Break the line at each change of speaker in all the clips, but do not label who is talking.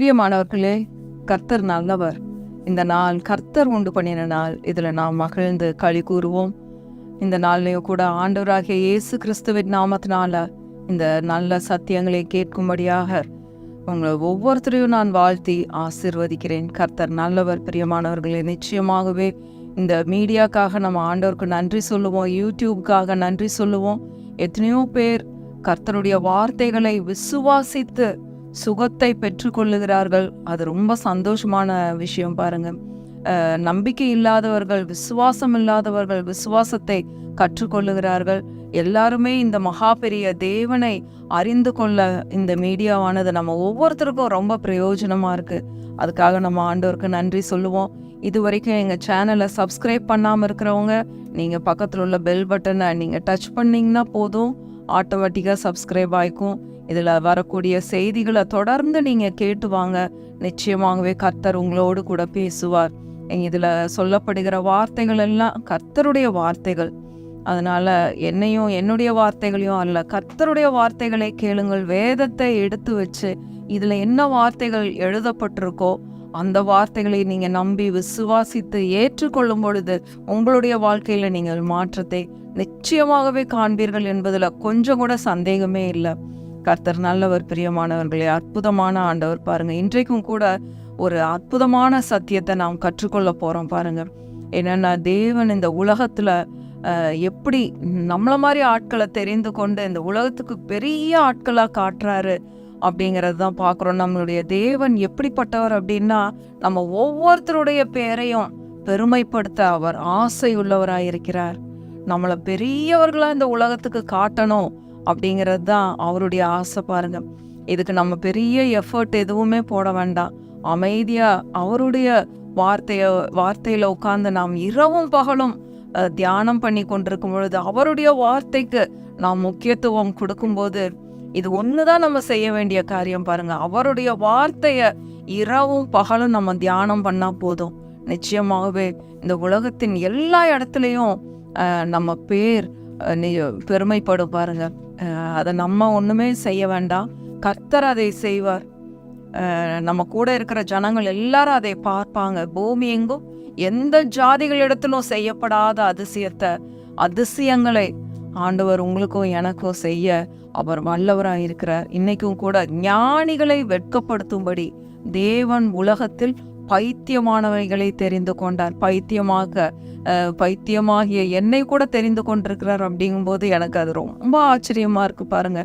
பிரியமானவர்களே கர்த்தர் நல்லவர். இந்த நாள் கர்த்தர் உண்டு பண்ணின நாள். இதில் நாம் மகிழ்ந்து களி கூறுவோம். இந்த நாள்லையும் கூட ஆண்டவராகிய இயேசு கிறிஸ்துவின் நாமத்தினால இந்த நல்ல சத்தியங்களை கேட்கும்படியாக உங்களை ஒவ்வொருத்தரையும் நான் வாழ்த்தி ஆசிர்வதிக்கிறேன். கர்த்தர் நல்லவர் பிரியமானவர்களே நிச்சயமாகவே இந்த மீடியாக்காக நம்ம ஆண்டவருக்கு நன்றி சொல்லுவோம். யூடியூப்காக நன்றி சொல்லுவோம். எத்தனையோ பேர் கர்த்தருடைய வார்த்தைகளை விசுவாசித்து சுகத்தை பெற்றுக்கொள்ளுகிறார்கள். அது ரொம்ப சந்தோஷமான விஷயம் பாருங்க. நம்பிக்கை இல்லாதவர்கள் விசுவாசம் இல்லாதவர்கள் விசுவாசத்தை கற்றுக்கொள்ளுகிறார்கள். எல்லாருமே இந்த மகா பெரிய தேவனை அறிந்து கொள்ள இந்த மீடியாவானது நம்ம ஒவ்வொருத்தருக்கும் ரொம்ப பிரயோஜனமா இருக்கு. அதுக்காக நம்ம ஆண்டோருக்கு நன்றி சொல்லுவோம். இது வரைக்கும் எங்கள் சேனலை சப்ஸ்கிரைப் பண்ணாமல் இருக்கிறவங்க நீங்கள் பக்கத்தில் உள்ள பெல் பட்டனை நீங்கள் டச் பண்ணிங்கன்னா போதும். ஆட்டோமேட்டிக்காக சப்ஸ்கிரைப் ஆகிக்கும் இதில் வரக்கூடிய செய்திகளை தொடர்ந்து நீங்கள் கேட்டு வாங்க. நிச்சயமாகவே கர்த்தர் உங்களோடு கூட பேசுவார். இதில் சொல்லப்படுகிற வார்த்தைகள் எல்லாம் கர்த்தருடைய வார்த்தைகள். அதனால் என்னையும் என்னுடைய வார்த்தைகளையும் அல்ல கர்த்தருடைய வார்த்தைகளை கேளுங்கள். வேதத்தை எடுத்து வச்சு இதில் என்ன வார்த்தைகள் எழுதப்பட்டிருக்கோ அந்த வார்த்தைகளை நீங்கள் நம்பி விசுவாசித்து ஏற்றுக்கொள்ளும் பொழுது உங்களுடைய வாழ்க்கையில் நீங்கள் மாற்றத்தை நிச்சயமாகவே காண்பீர்கள் என்பதில் கொஞ்சம் கூட சந்தேகமே இல்லை. கர்த்தர் நல்லவர் பிரியமானவர்களே அற்புதமான ஆண்டவர் பாருங்க. இன்றைக்கும் கூட ஒரு அற்புதமான சத்தியத்தை நாம் கற்றுக்கொள்ள போறோம் பாருங்க. என்னன்னா தேவன் இந்த உலகத்துல எப்படி நம்மள மாதிரி ஆட்களை தெரிந்து கொண்டு இந்த உலகத்துக்கு பெரிய ஆட்களாக காட்டுறாரு அப்படிங்கிறது தான் பார்க்குறோம். நம்மளுடைய தேவன் எப்படிப்பட்டவர் அப்படின்னா நம்ம ஒவ்வொருத்தருடைய பேரையும் பெருமைப்படுத்த அவர் ஆசை உள்ளவராக இருக்கிறார் நம்மளை பெரியவர்களாக இந்த உலகத்துக்கு காட்டணும் அப்படிங்கிறது தான் அவருடைய ஆசை பாருங்க. இதுக்கு நம்ம பெரிய எஃபர்ட் எதுவுமே போட வேண்டாம். அமைதியாக அவருடைய வார்த்தைய வார்த்தையில் உட்கார்ந்து நாம் இரவும் பகலும் தியானம் பண்ணி கொண்டிருக்கும் பொழுது அவருடைய வார்த்தைக்கு நாம் முக்கியத்துவம் கொடுக்கும்போது இது ஒன்று தான் நம்ம செய்ய வேண்டிய காரியம் பாருங்க. அவருடைய வார்த்தையை இரவும் பகலும் நம்ம தியானம் பண்ணால் போதும். நிச்சயமாகவே இந்த உலகத்தின் எல்லா இடத்துலையும் நம்ம பேர் பெருமைப்படும் பாருங்க. அதை நம்ம ஒன்றுமே செய்ய வேண்டாம். கர்த்தர் அதை செய்வார். நம்ம கூட இருக்கிற ஜனங்கள் எல்லாரும் அதை பார்ப்பாங்க. பூமி எங்கும் எந்த ஜாதிகளிடத்திலும் செய்யப்படாத அதிசயத்தை அதிசயங்களை ஆண்டவர் உங்களுக்கும் எனக்கும் செய்ய அவர் வல்லவராக இருக்கிறார் இன்னைக்கும் கூட ஞானிகளை வெட்கப்படுத்தும்படி தேவன் உலகத்தில் பைத்தியமானவைகளை தெரிந்து கொண்டார். பைத்தியமாக பைத்தியமாகிய என்னை கூட தெரிந்து கொண்டிருக்கிறார் அப்படிங்கும்போது எனக்கு அது ரொம்ப ஆச்சரியமாக இருக்கு பாருங்க.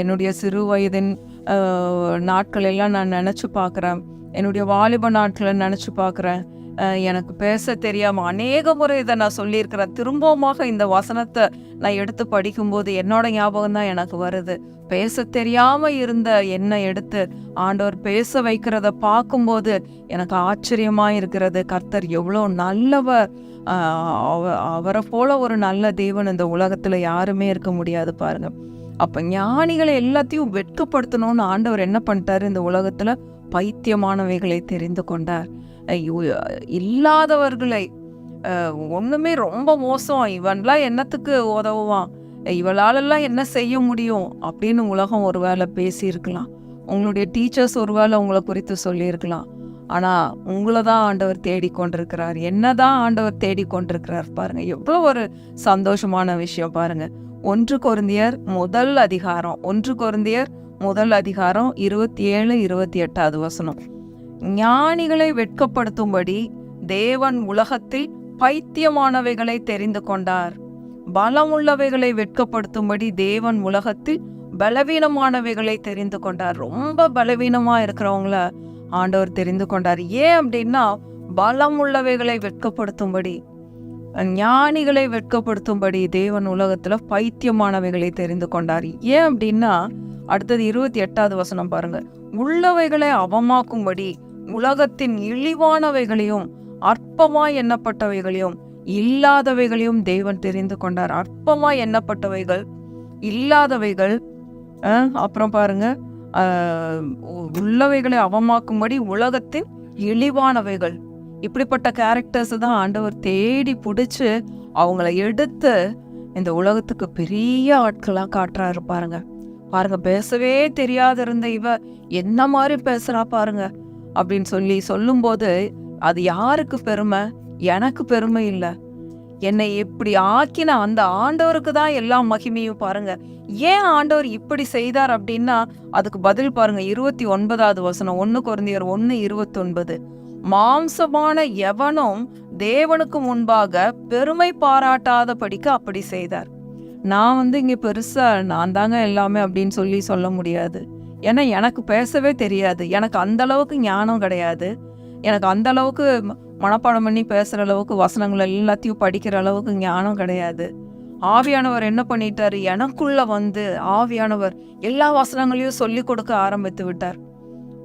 என்னுடைய சிறு வயதின் நாட்களெல்லாம் நாட்கள் எல்லாம் நான் நினச்சி பார்க்குறேன் என்னுடைய வாலிப நாட்களை நினச்சி பார்க்குறேன் எனக்கு பேச தெரியாமல் அநேக முறை இதை நான் சொல்லியிருக்கிறேன். திரும்பவுமாக இந்த வசனத்தை நான் எடுத்து படிக்கும்போது என்னோட ஞாபகம் தான் எனக்கு வருது. பேச தெரியாமல் இருந்த என்னை எடுத்து ஆண்டவர் பேச வைக்கிறத பார்க்கும்போது எனக்கு ஆச்சரியமாக இருக்கிறது. கர்த்தர் எவ்வளோ நல்லவர். அவ- அவரை போல ஒரு நல்ல தேவன் இந்த உலகத்தில் யாருமே இருக்க முடியாது பாருங்கள் அப்போ ஞானிகளை எல்லாத்தையும் வெட்கப்படுத்தணும்னு ஆண்டவர் என்ன பண்ணிட்டாரு? இந்த உலகத்தில் பைத்தியமானவைகளை தெரிந்து கொண்டார். இல்லாதவர்களை ஒன்றுமே ஒண்ணுமே ரொம்ப மோசம். இவன்லாம் என்னத்துக்கு உதவுவான்? இவளாலெல்லாம் என்ன செய்ய முடியும்? அப்படின்னு உலகம் ஒரு வேளை பேசியிருக்கலாம். உங்களுடைய டீச்சர்ஸ் ஒரு வேளை உங்களை குறித்து சொல்லியிருக்கலாம். ஆனா உங்களை தான் ஆண்டவர் தேடிக்கொண்டிருக்கிறார். என்னதான் ஆண்டவர் தேடிக்கொண்டிருக்கிறார் பாருங்க. எவ்வளோ ஒரு சந்தோஷமான விஷயம் பாருங்க. ஒன்று குருந்தியர் முதல் அதிகாரம். ஒன்று குருந்தியர் முதல் அதிகாரம் இருபத்தி ஏழு இருபத்தி எட்டாவது வசனம். ஞானிகளை வெட்கப்படுத்தும்படி தேவன் உலகத்தில் பைத்தியமானவைகளை தெரிந்து கொண்டார். பலமுள்ளவைகளை வெட்கப்படுத்தும்படி தேவன் உலகத்தில் பலவீனமானவைகளை தெரிந்து கொண்டார். ரொம்ப பலவீனமா இருக்கிறவங்கள ஆண்டவர் தெரிந்து கொண்டார். ஏன் அப்படின்னா பலம் உள்ளவைகளை வெட்கப்படுத்தும்படி ஞானிகளை வெட்கப்படுத்தும்படி தேவன் உலகத்துல பைத்தியமானவைகளை தெரிந்து கொண்டார். ஏன் அப்படின்னா அடுத்தது இருபத்தி எட்டாவது வசனம் பாருங்க. உள்ளவைகளை அவமாக்கும்படி உலகத்தின் இழிவானவைகளையும் அற்பமாய் எண்ணப்பட்டவைகளையும் இல்லாதவைகளையும் தேவன் தெரிந்து கொண்டார். அற்பமாய் எண்ணப்பட்டவைகள் இல்லாதவைகள் அப்புறம் பாருங்க. உள்ளவைகளை அவமாக்கும்படி உலகத்தின் இழிவானவைகள். இப்படிப்பட்ட கேரக்டர்ஸ் தான் ஆண்டவர் தேடி பிடிச்சி அவங்கள எடுத்து இந்த உலகத்துக்கு பெரிய ஆட்களாக காட்டுறாரு பாருங்க. பாருங்க பேசவே தெரியாத இருந்த இவ என்ன மாதிரி பேசுறா பாருங்க. அப்படின்னு சொல்லி சொல்லும்போது அது யாருக்கு பெருமை? எனக்கு பெருமை இல்லை. என்னை இப்படி ஆக்கின அந்த ஆண்டவருக்கு தான் எல்லா மகிமையும் பாருங்க. ஏன் ஆண்டவர் இப்படி செய்தார் அப்படின்னா அதுக்கு பதில் பாருங்க இருபத்தி ஒன்பதாவது வசனம் ஒன்று குறைந்தியர் ஒன்று இருபத்தொன்பது. மாம்சமான எவனும் தேவனுக்கு முன்பாக பெருமை பாராட்டாதபடிக்கு அப்படி செய்தார். நான் வந்து இங்கே பெருசா நான் தாங்க எல்லாமே அப்படின்னு சொல்லி சொல்ல முடியாது. ஏன்னா எனக்கு பேசவே தெரியாது. எனக்கு அந்த அளவுக்கு ஞானம் கிடையாது. எனக்கு அந்த அளவுக்கு ம- மனப்பாடம் பண்ணி பேசுகிற அளவுக்கு வசனங்கள் எல்லாத்தையும் படிக்கிற அளவுக்கு ஞானம் கிடையாது. ஆவியானவர் என்ன பண்ணிட்டார்? எனக்குள்ள வந்து ஆவியானவர் எல்லா வசனங்களையும் சொல்லி கொடுக்க ஆரம்பித்து விட்டார்.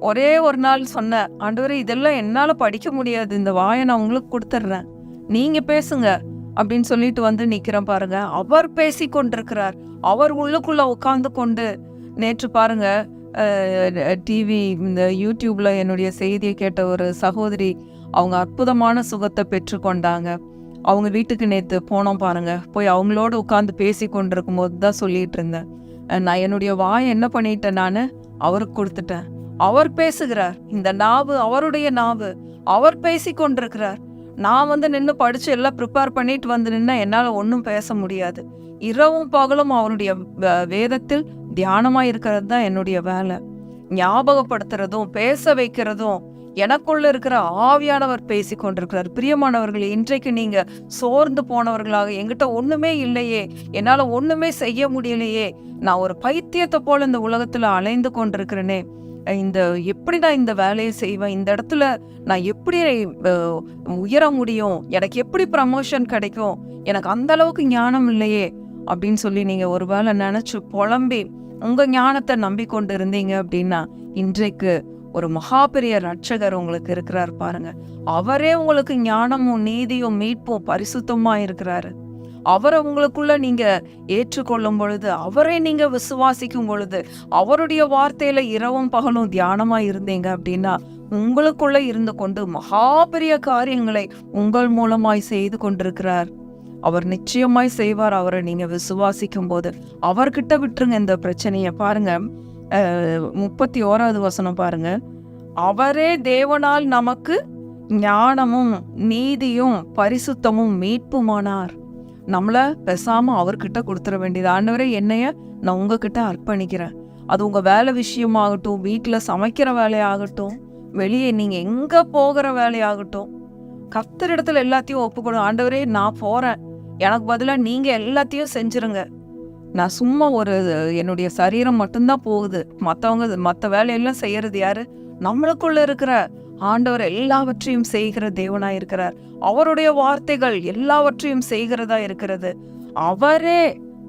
ஒரே ஒரு நாள் சொன்ன ஆண்டவரே இதெல்லாம் என்னால் படிக்க முடியாது. இந்த வாயை நான் உங்களுக்கு கொடுத்துட்றேன். நீங்கள் பேசுங்க. அப்படின்னு சொல்லிட்டு வந்து நிற்கிறேன் பாருங்க. அவர் பேசி கொண்டிருக்கிறார். அவர் உள்ளுக்குள்ளே உட்காந்து கொண்டு நேற்று பாருங்க டிவி இந்த யூடியூப்பில் என்னுடைய செய்தியை கேட்ட ஒரு சகோதரி அவங்க அற்புதமான சுகத்தை பெற்றுக்கொண்டாங்க. அவங்க வீட்டுக்கு நேற்று போனோம் பாருங்கள் போய் அவங்களோட உட்காந்து பேசி கொண்டிருக்கும் போது தான் சொல்லிகிட்டு இருந்தேன். நான் என்னுடைய வாயை என்ன பண்ணிட்டேன் நான்? அவருக்கு கொடுத்துட்டேன். அவர் பேசுகிறார். இந்த நாவு அவருடைய நாவு. அவர் பேசி கொண்டிருக்கிறார். நான் வந்து நின்று படித்து எல்லாம் ப்ரிப்பேர் பண்ணிட்டு வந்து நின்னா என்னால் ஒன்றும் பேச முடியாது. இரவும் பகலும் அவருடைய வேதத்தில் தியானமாக இருக்கிறது தான் என்னுடைய வேலை. ஞாபகப்படுத்துறதும் பேச வைக்கிறதும் எனக்குள்ள இருக்கிற ஆவியானவர் பேசி கொண்டிருக்கிறார். பிரியமானவர்கள் இன்றைக்கு நீங்க சோர்ந்து போனவர்களாக எங்கிட்ட ஒண்ணுமே இல்லையே என்னால ஒண்ணுமே செய்ய முடியலையே நான் ஒரு பைத்தியத்தை போல இந்த உலகத்துல அலைந்து கொண்டிருக்கிறேனே இந்த எப்படி நான் இந்த வேலையை செய்வேன்? இந்த இடத்துல நான் எப்படி உயர முடியும்? எனக்கு எப்படி ப்ரமோஷன் கிடைக்கும்? எனக்கு அந்த அளவுக்கு ஞானம் இல்லையே அப்படின்னு சொல்லி நீங்க ஒருவேளை நினைச்சு புலம்பி உங்கள் ஞானத்தை நம்பிக்கொண்டு இருந்தீங்க அப்படின்னா இன்றைக்கு ஒரு மகா பெரிய ரட்சகர் உங்களுக்கு இருக்கிறார் பாருங்க. அவரே உங்களுக்கு ஞானமும் நீதியும் மீட்பும் பரிசுத்தமா இருக்கிறாரு. அவரை உங்களுக்குள்ள நீங்க ஏற்றுக்கொள்ளும் பொழுது அவரை நீங்க விசுவாசிக்கும் பொழுது அவருடைய வார்த்தையில இரவும் பகலும் தியானமா இருந்தீங்க அப்படின்னா உங்களுக்குள்ள இருந்து கொண்டு மகா பெரிய காரியங்களை உங்கள் மூலமாய் செய்து கொண்டிருக்கிறார். அவர் நிச்சயமாய் செய்வார் அவரை நீங்க விசுவாசிக்கும் போது அவர்கிட்ட விட்டுருங்க இந்த பிரச்சனையை பாருங்க. முப்பத்தி ஓராவது வசனம் பாருங்க. அவரே தேவனால் நமக்கு ஞானமும் நீதியும் பரிசுத்தமும் மீட்புமானார். நம்மள பேசாம அவர்கிட்ட கொடுத்துட வேண்டியது. ஆண்டவரே என்னைய நான் உங்ககிட்ட அர்ப்பணிக்கிறேன். அது உங்க வேலை விஷயமாகட்டும் வீட்டில் சமைக்கிற வேலையாகட்டும் வெளியே நீங்க எங்க போகிற வேலையாகட்டும் கர்த்தர் இடத்துல எல்லாத்தையும் ஒப்புக்கணும் ஆண்டவரே நான் போறேன். எனக்கு பதிலாக நீங்கள் எல்லாத்தையும் செஞ்சுருங்க. நான் சும்மா ஒரு என்னுடைய சரீரம் மட்டும்தான் போகுது. மற்றவங்க மற்ற வேலையெல்லாம் செய்கிறது யார்? நம்மளுக்குள்ளே இருக்கிற ஆண்டவர் எல்லாவற்றையும் செய்கிற தேவனாக இருக்கிறார். அவருடைய வார்த்தைகள் எல்லாவற்றையும் செய்கிறதா இருக்கிறது. அவரே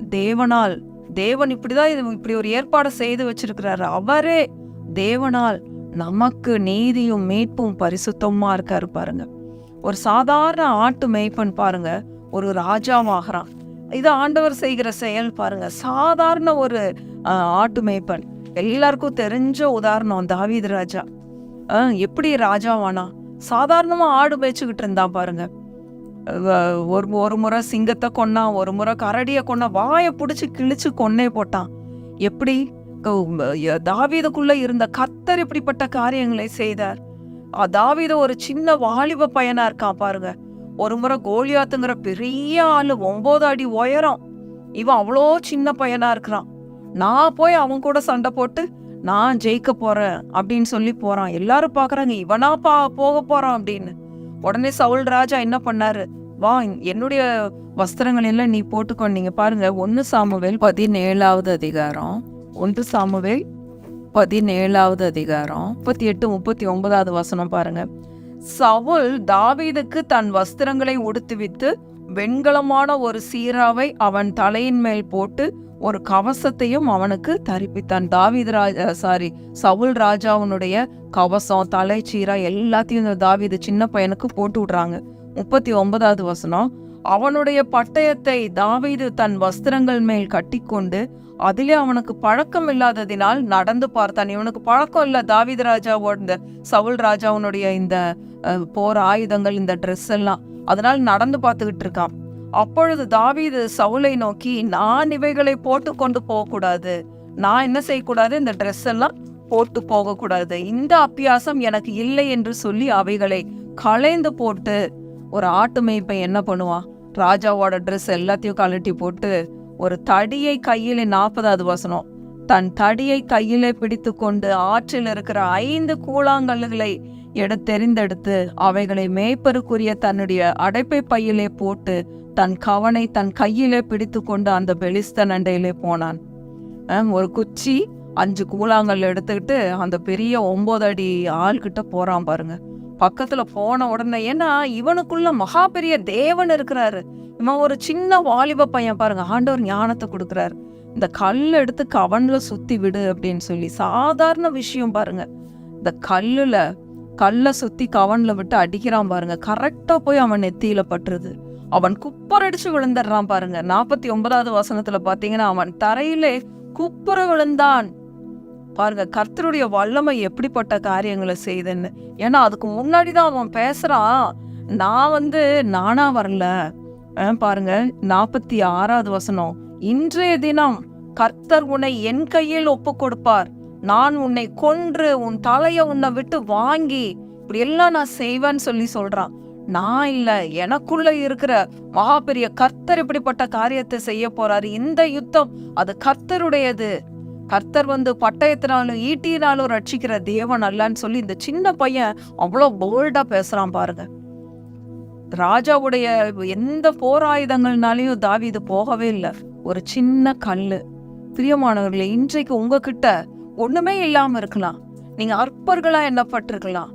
தேவனால் தேவன் இப்படிதான் இது இப்படி ஒரு ஏற்பாடு செய்து வச்சிருக்கிறாரு. அவரே தேவனால் நமக்கு நீதியும் மீட்பும் பரிசுத்தமா இருக்காரு பாருங்க. ஒரு சாதாரண ஆட்டு மேய்ப்பன் பாருங்க. ஒரு ராஜாவாகிறான். இது ஆண்டவர் செய்கிற செயல் பாருங்க. சாதாரண ஒரு ஆட்டு மேய்ப்பன். எல்லாருக்கும் தெரிஞ்ச உதாரணம் தாவீது ராஜா. எப்படி ராஜாவானா? சாதாரணமா ஆடு மேய்ச்சிக்கிட்டு இருந்தான் பாருங்க. ஒரு ஒரு முறை சிங்கத்தை கொன்னான் ஒரு முறை கரடியை கொன்னான் வாயை பிடிச்சி கிழிச்சு கொன்னே போட்டான். எப்படி? தாவீதுக்குள்ள இருந்த கத்தர் இப்படிப்பட்ட காரியங்களை செய்தார். தாவீத ஒரு சின்ன வாலிப பையனா இருக்கான் பாருங்க. ஒரு முறை கோலியாத்துங்கிற பெரிய ஆள் ஒம்பது அடி உயரம். இவன் அவ்வளோ சின்ன பையனா இருக்கிறான். நான் போய் அவன் கூட சண்டை போட்டு நான் ஜெயிக்க போறேன் அப்படின்னு சொல்லி போறான். எல்லாரும் பாக்குறாங்க இவனா பா போக போறான் அப்படின்னு. உடனே சவுல் ராஜா என்ன பண்ணாரு? வா என்னுடைய வஸ்திரங்கள் எல்லாம் நீ போட்டுக்கோ. நீங்க பாருங்க ஒன்று சாமுவேல் பதினேழாவது அதிகாரம் ஒன்று சாமுவேல் பதினேழாவது அதிகாரம் முப்பத்தி எட்டு முப்பத்தி ஒன்பதாவது வசனம் பாருங்க. சவுல் தாவீதுக்கு தன் வஸ்திரங்களை உடுத்துவித்து வெண்கலமான ஒரு சீராவை அவன் தலையின் மேல் போட்டு ஒரு கவசத்தையும் அவனுக்கு தரிப்பித்தான். தாவீது ராஜா சாரி சவுல் ராஜாவுனுடைய கவசம் தலை சீரா எல்லாத்தையும் இந்த தாவீது சின்ன பையனுக்கு போட்டு விடுறாங்க. முப்பத்தி ஒன்பதாவது வசனம். அவனுடைய பட்டயத்தை தாவீது தன் வஸ்திரங்கள் மேல் கட்டிக்கொண்டு அதிலே அவனுக்கு பழக்கம் இல்லாததினால் நடந்து பார்த்தான். இவனுக்கு பழக்கம் இல்லை. தாவீது ராஜாவோட இந்த சவுல் ராஜாவுனுடைய இந்த போர் ஆயுதங்கள் இந்த ட்ரெஸ் எல்லாம். அதனால் நடந்து பார்த்துக்கிட்டு இருக்கான். அப்பொழுது தாவீது சவுலை நோக்கி நான் இவைகளை போட்டு கொண்டு போகக்கூடாது. நான் என்ன செய்யக்கூடாது? இந்த ட்ரெஸ் எல்லாம் போட்டு போகக்கூடாது. இந்த அப்பியாசம் எனக்கு இல்லை என்று சொல்லி அவைகளை களைந்து போட்டு ஒரு ஆட்டு மேய்ப்பை என்ன பண்ணுவான்? ராஜாவோட ட்ரெஸ் எல்லாத்தையும் கழட்டி போட்டு ஒரு தடியை கையிலே நாற்பதாவது வசனம் தன் தடியை கையிலே பிடித்து கொண்டு ஆற்றில் இருக்கிற ஐந்து கூழாங்கல்லுகளை எடுத்தெறிந்தெடுத்து அவைகளை மேய்ப்பருக்குரிய தன்னுடைய அடைப்பை பையிலே போட்டு தன் கவனை தன் கையிலே பிடித்து கொண்டு அந்த பெலிஸ்தன் அண்டையிலே போனான். ஒரு குச்சி அஞ்சு கூழாங்கல் எடுத்துக்கிட்டு அந்த பெரிய ஒன்பது அடி ஆள்கிட்ட போறான் பாருங்க. பக்கத்துல போன உடனே ஏன்னா இவனுக்குள்ள மகா பெரிய தேவன் இருக்கிறாரு. இவன் ஒரு சின்ன வாலிப பையன் பாருங்க ஆண்டவர் ஞானத்தை கொடுக்குறாரு. இந்த கல் எடுத்து கவனில் சுற்றி விடு அப்படின்னு சொல்லி சாதாரண விஷயம் பாருங்க. இந்த கல்லில் கல்லை சுற்றி கவனில் விட்டு அடிக்கிறான் பாருங்க. கரெக்டாக போய் அவன் நெத்தியில பட்டுருது. அவன் குப்பரடிச்சு விழுந்துடுறான் பாருங்க. நாற்பத்தி ஒன்பதாவது வசனத்துல பார்த்தீங்கன்னா அவன் தரையிலே குப்புற விழுந்தான். பாருங்க கர்த்தருடைய வல்லமை எப்படிப்பட்ட காரியங்களை செய்துன்னு. ஏன்னா அதுக்கு முன்னாடி தான் அவன் பேசுறான் நான் வந்து நானா வரல. பாருங்க நாற்பத்தி ஆறாவது வசனம். இன்றைய தினம் கர்த்தர் உன்னை என் கையில் ஒப்பு கொடுப்பார் நான் உன்னை கொன்று உன் தலைய உன்னை விட்டு வாங்கி இப்படி எல்லாம் நான் செய்வேன்னு சொல்லி சொல்றான். நான் இல்ல எனக்குள்ள இருக்கிற மகா பெரிய கர்த்தர் இப்படிப்பட்ட காரியத்தை செய்ய போறாரு. இந்த யுத்தம் அது கர்த்தருடையது. கர்த்தர் வந்து பட்டயத்தினாலும் ஈட்டினாலும் ரட்சிக்கிற தேவன் அல்லன்னு சொல்லி இந்த சின்ன பையன் அவ்வளோ போல்டா பேசுறான் பாருங்க. ராஜாவுடைய எந்த போர் ஆயுதங்கள்னாலையும் இது போகவே இல்லை. ஒரு சின்ன கல் பிரியமானவர்களே இன்றைக்கு உங்ககிட்ட ஒண்ணுமே இல்லாம இருக்கலாம். நீங்க அற்பர்களா எண்ணப்பட்டிருக்கலாம்.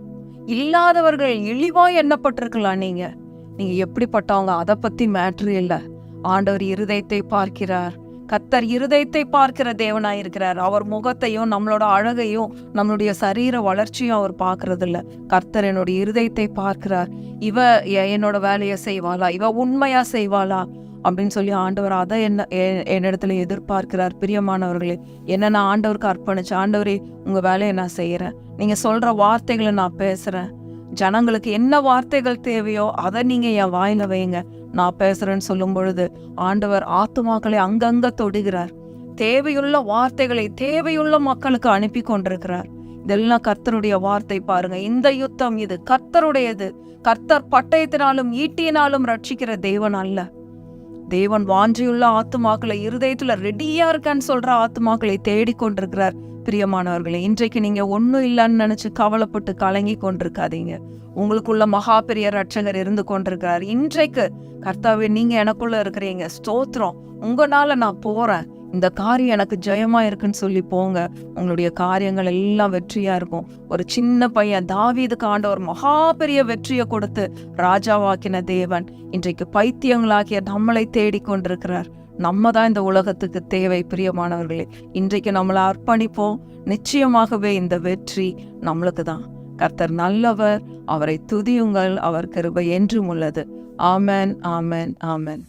இல்லாதவர்கள் இழிவா எண்ணப்பட்டிருக்கலாம் நீங்க. நீங்க எப்படிப்பட்டவங்க? அதை பத்தி மேட்ரு இல்லை. ஆண்டவர் இருதயத்தை பார்க்கிறார். கத்தர் இருதயத்தை பார்க்கிற தேவனாய் இருக்கிறார் அவர் முகத்தையும் நம்மளோட அழகையும் நம்மளுடைய சரீர வளர்ச்சியும் அவர் பார்க்கறது இல்லை கர்த்தர் என்னுடைய இருதயத்தை பார்க்கிறார். இவ என்னோட வேலையை செய்வாளா? இவ உண்மையா செய்வாளா? அப்படின்னு சொல்லி ஆண்டவர் அதை என்ன என்னிடத்துல எதிர்பார்க்கிறார். பிரியமானவர்களே என்ன நான் ஆண்டவருக்கு அர்ப்பணிச்சு ஆண்டவரே உங்க வேலையை நான் செய்யறேன் நீங்க சொல்ற வார்த்தைகளை நான் பேசுறேன். ஜனங்களுக்கு என்ன வார்த்தைகள் தேவையோ அதை நீங்க என் வாயில வைங்க. நான் பேசுறேன்னு சொல்லும் பொழுது ஆண்டவர் ஆத்துமாக்களை அங்கங்க தொடுகிறார். தேவையுள்ள வார்த்தைகளை தேவையுள்ள மக்களுக்கு அனுப்பி கொண்டிருக்கிறார். இதெல்லாம் கர்த்தருடைய வார்த்தை பாருங்க. இந்த யுத்தம் இது கர்த்தருடையது. கர்த்தர் பட்டயத்தினாலும் ஈட்டியினாலும் ரட்சிக்கிற தெய்வன் அல்ல. தேவன் வாஞ்சியுள்ள ஆத்துமாக்களை இருதயத்துல ரெடியா இருக்கான்னு சொல்ற ஆத்துமாக்களை தேடிக்கொண்டிருக்கிறார் பிரியமானவர்களே இன்றைக்கு நீங்க ஒன்றும் இல்லைன்னு நினைச்சு கவலைப்பட்டு கலங்கி கொண்டிருக்காதீங்க. உங்களுக்குள்ள மகா பெரிய ரட்சகர் இருந்து கொண்டிருக்கிறார். இன்றைக்கு கர்த்தாவே நீங்க எனக்குள்ள இருக்கிறீங்க. ஸ்தோத்திரம். உங்களால நான் போறேன். இந்த காரியம் எனக்கு ஜெயமா இருக்குன்னு சொல்லி போங்க. உங்களுடைய காரியங்கள் எல்லாம் வெற்றியா இருக்கும். ஒரு சின்ன பையன் தாவீதுக்கு ஆண்டவர் மகா பெரிய வெற்றியை கொடுத்து ராஜாவாக்கின தேவன் இன்றைக்கு பைத்தியங்களாகிய நம்மளை தேடிக் கொண்டிருக்கிறார் நம்ம தான் இந்த உலகத்துக்கு தேவை பிரியமானவர்களே. இன்றைக்கு நம்மளை அர்ப்பணிப்போம். நிச்சயமாகவே இந்த வெற்றி நம்மளுக்கு தான். கர்த்தர் நல்லவர். அவரை துதியுங்கள். அவர் கிருபை என்றும் உள்ளது. ஆமன் ஆமன் ஆமன்.